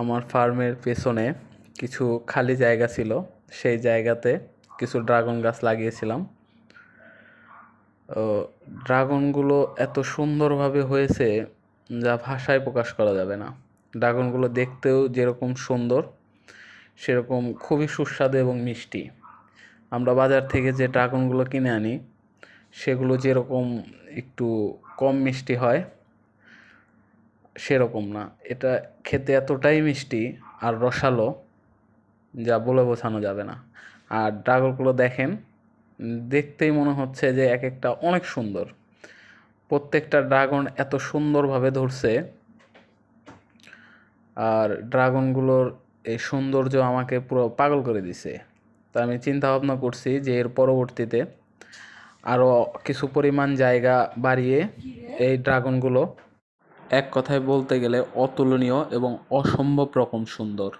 আমার ফার্মের পেছনে কিছু খালি জায়গা ছিল। সেই জায়গাতে কিছু ড্রাগন গাছ লাগিয়েছিলাম। ড্রাগনগুলো এত সুন্দরভাবে হয়েছে যা ভাষায় প্রকাশ করা যাবে না। ড্রাগনগুলো দেখতেও যেরকম সুন্দর, সেরকম খুবই সুস্বাদু এবং মিষ্টি। আমরা বাজার থেকে যে ড্রাগনগুলো কিনে আনি, সেগুলো যেরকম একটু কম মিষ্টি হয় সেরকম না। এটা খেতে এতটাই মিষ্টি আর রসালো যা বলে বোঝানো যাবে না। আর ড্রাগনগুলো দেখেন, দেখতেই মনে হচ্ছে যে এক একটা অনেক সুন্দর। প্রত্যেকটা ড্রাগন এত সুন্দরভাবে ধরছে। আর ড্রাগনগুলোর এই সৌন্দর্য আমাকে পুরো পাগল করে দিছে। তা আমি চিন্তা ভাবনা করছি যে এর পরবর্তীতে আরও কিছু পরিমাণ জায়গা বাড়িয়ে এই ড্রাগনগুলো এক কথায় বলতে গেলে অতুলনীয় এবং অসম্ভব রকম সুন্দর।